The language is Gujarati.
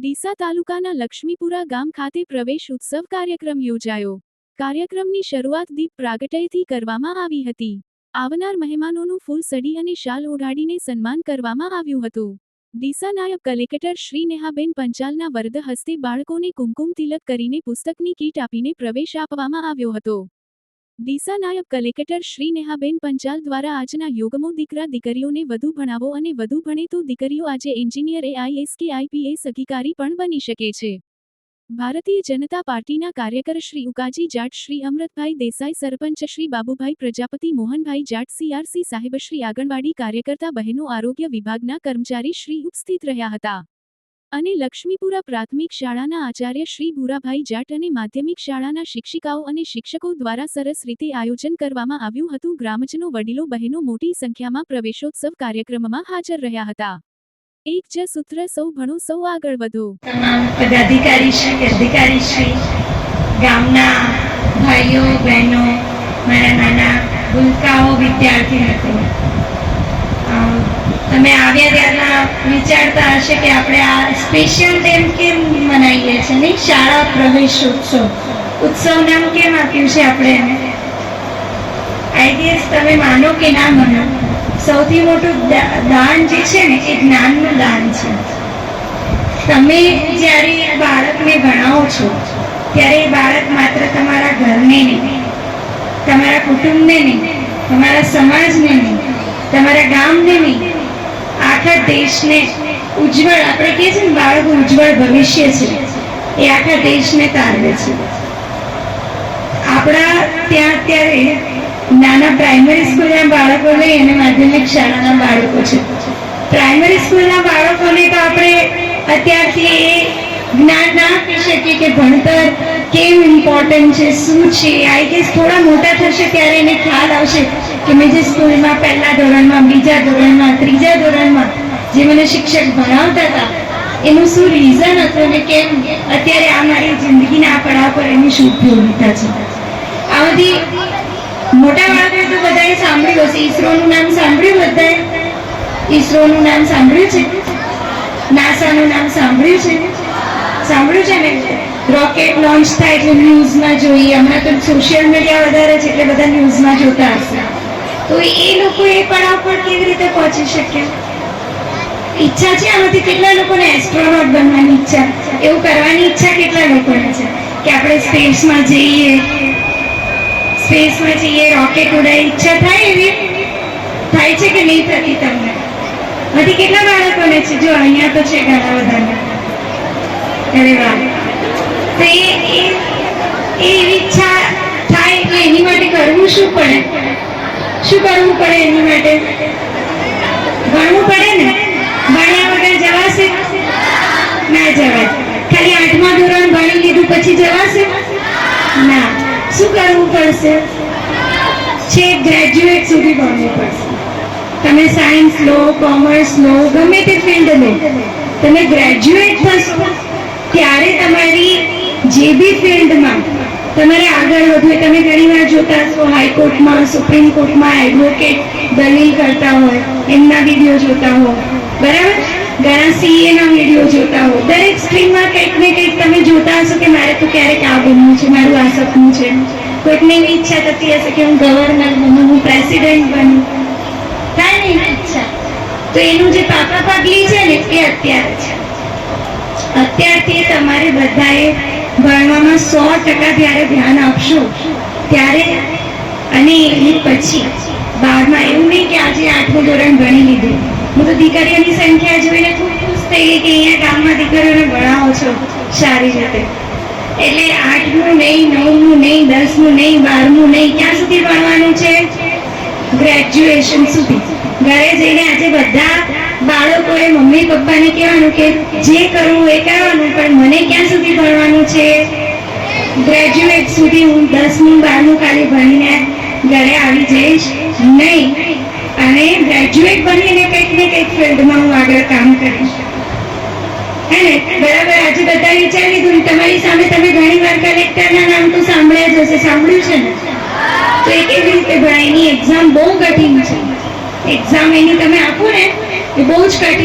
ડીસા તાલુકાના લક્ષ્મીપુરા ગામ ખાતે પ્રવેશ ઉત્સવ કાર્યક્રમ યોજાયો. કાર્યક્રમની શરૂઆત દીપ પ્રાગટયથી કરવામાં આવી હતી. આવનાર મહેમાનોનું ફૂલ સડી અને શાલ ઓઢાડીને સન્માન કરવામાં આવ્યું હતું. ડીસા નાયબ કલેક્ટર શ્રી નેહાબેન પંચાલના વરદ હસ્તે બાળકોને કુમકુમ તિલક કરીને પુસ્તકની કીટ આપીને પ્રવેશ આપવામાં આવ્યો હતો. ડીસા નાયબ કલેક્ટર શ્રી નેહાબેન પંચાલ દ્વારા આજના યોગમો દીકરા દીકરીઓને વધુ ભણાવો અને વધુ ભણે તો દીકરીઓ આજે એન્જિનિયર એઆઈએસ કે આઈપીએસ અધિકારી પણ બની શકે છે. ભારતીય જનતા પાર્ટીના કાર્યકર શ્રી ઉકાજી જાટ, શ્રી અમૃતભાઈ દેસાઈ, સરપંચ શ્રી બાબુભાઈ, પ્રજાપતિ મોહનભાઈ જાટ સીઆરસી સાહેબ, શ્રી આંગણવાડી કાર્યકર્તા બહેનો, આરોગ્ય વિભાગના કર્મચારી શ્રી ઉપસ્થિત રહ્યા હતા. અને લક્ષ્મીપુરા પ્રાથમિક શાળાના આચાર્ય શ્રી ભૂરાભાઈ જાટ અને માધ્યમિક શાળાના શિક્ષિકાઓ અને શિક્ષકો દ્વારા સરસ રીતે આયોજન કરવામાં આવ્યું હતું. ગ્રામજનો, વડીલો, બહેનો મોટી સંખ્યામાં પ્રવેશોત્સવ કાર્યક્રમમાં હાજર રહ્યા હતા. એક જ સૂત્ર, સૌ ભણો, સૌ આગળ વધો. તમામ પદાધિકારી શ્રી, અધિકારી શ્રી, ગામના ભાઈઓ, બહેનો, મારા નાના ભૂલકાઓ વિદ્યાર્થી મિત્રો તમે આવ્યા ત્યારના વિચારતા હશે કે આપણે આ સ્પેશિયલ ડેમ કેમ મનાવીએ છીએ નહીં? શાળા પ્રવેશ ઉત્સવ ઉત્સવ નામ કેમ આપ્યું છે આપણે એને? આઈડીએસ તમે માનો કે ના માનો? સૌથી મોટું દાન જે છે ને, એ જ્ઞાનનું દાન છે. તમે જ્યારે બાળકને ભણાવો છો, ત્યારે એ બાળક માત્ર તમારા ઘરને નહીં, તમારા કુટુંબને નહીં, તમારા સમાજને નહીં, તમારા ગામને નહીં આખા દેશને ઉજ્જવળ, આપણે કહીએ છીએ ને, બાળકો ઉજ્જવળ ભવિષ્ય છે. એ આખા દેશને તારવે છે. આપણા ત્યાં અત્યારે નાના પ્રાઇમરી સ્કૂલના બાળકો લઈ અને માધ્યમિક શાળાના બાળકો છે. પ્રાઇમરી સ્કૂલના બાળકોને તો આપણે અત્યારથી એ જ્ઞાન ના આપી શકીએ કે ભણતર કેમ ઇમ્પોર્ટન્ટ છે, શું છે? આઈ ગેસ થોડા મોટા થશે ત્યારે એને ખ્યાલ આવશે કે મેં જે સ્કૂલમાં પહેલા ધોરણમાં, બીજા ધોરણમાં, ત્રીજા ધોરણમાં જે મને શિક્ષક ભણાવતા હતા, એનું શું રીઝન હતું અને કેમ? અત્યારે આ મારી જિંદગીના આ પડાવ પર એની શું ઉપયોગિતા છે? આ બધી મોટા બાળકોએ તો બધાએ સાંભળ્યું હશે. ઈસરોનું નામ સાંભળ્યું બધાએ? ઈસરોનું નામ સાંભળ્યું છે? નાસાનું નામ સાંભળ્યું છે? સાંભળ્યું છે ને? રોકેટ લોન્ચ થાય એટલે ન્યૂઝમાં જોઈએ. હમણાં તો સોશિયલ મીડિયા વધારે છે એટલે બધા ન્યૂઝમાં જોતા હશે. તો એ લોકો એ પડાવ પર કેવી રીતે પહોંચી શકે? ઈચ્છા છે? આમાંથી કેટલા લોકોને એસ્ટ્રોનોટ બનવાની ઈચ્છા? એવું કરવાની ઈચ્છા કેટલા લોકોને છે? કે આપણે સ્પેસમાં જઈએ? સ્પેસમાં જઈએ રોકેટ ઉડાય? ઈચ્છા થાય એવી? થાય છે કે નહીં થતી તમને? હજી કેટલા બાળકોને છે? જો અહીંયા તો છે ઘણા બધાને. અરે વાહ. તો એ એ એવી ઈચ્છા થાય એટલે એની માટે કરવું શું પડે? શું કરવું પડે એની માટે? ભણવું પડે ને ભણ્યા વગર જવાશે ના જવાય. ખાલી આઠમા ધોરણ ભણી લીધું પછી જવાશે? ના. શું કરવું પડશે? છે ગ્રેજ્યુએટ સુધી ભણવું પડશે. તમે સાયન્સ લો કોમર્સ લો, ગમે તે ફિલ્ડ લો, તમે ગ્રેજ્યુએટ થશો, ત્યારે તમારી જે બી ફિલ્ડમાં તમારે આગળ વધવું તમે ઘણી વાર જોતા હશો હાઈકોર્ટમાં સુપ્રીમ કોર્ટમાં એડવોકેટ દલીલ કરતા હોય, એમના વીડિયો જોતા હો બરાબર? ઘણા સીએ ના વીડિયો જોતા હો. દરેક સ્ટ્રીમમાં કંઈક ને કંઈક તમે જોતા હશો કે મારે તો ક્યારેક આ બનવું છે, મારું આ સપનું છે. કોઈકને એવી ઈચ્છા થતી હશે કે હું ગવર્નર બનું, હું પ્રેસિડેન્ટ બનું. કાંઈ નહીં ઈચ્છા. તો એનું જે પાપા પાગલી છે ને, એ અત્યારે છે. અત્યારથી તમારે બધાએ ભણવામાં સો ટકા જ્યારે ધ્યાન આપશો, ત્યારે અને એની પછી બારમાં એવું નહીં કે આજે આઠમું ધોરણ ભણી લીધું. હું તો દીકરીઓની સંખ્યા જોઈને ખૂબ ખુશ થઈ ગઈ કે અહીંયા ગામમાં દીકરીઓને ભણાવો છો. સારી રીતે. એટલે આઠમું નહીં, નવમું નહીં, દસમું નહીં, બારમું નહીં, ક્યાં સુધી ભણવાનું છે? ગ્રેજ્યુએશન સુધી. ઘરે જઈને આજે બધા બાળકોએ મમ્મી, પપ્પાને કહેવાનું કે જે કરવું એ કરવાનું, પણ મને ક્યાં સુધી ભણવાનું છે? ગ્રેજ્યુએટ સુધી હું દસમું, બારમું ખાલી ભણીને ઘરે આવી જઈશ? નહીં. અને ગ્રેજ્યુએટ બનીને કંઈક ને કંઈક ફિલ્ડમાં હું આગળ કામ કરીશ. હે ને? બરાબર, આજે બધા વિચારી લીધું તમારી સામે તમે ઘણી વાર કલેક્ટરના નામ તો સાંભળ્યા જ હશે, સાંભળ્યું છે ને? તો એ કેવી રીતે ભણાય, એની એક્ઝામ બહુ કઠિન છે. એક્ઝામ એની તમે આપો ને, એ બહુ જ કઠિન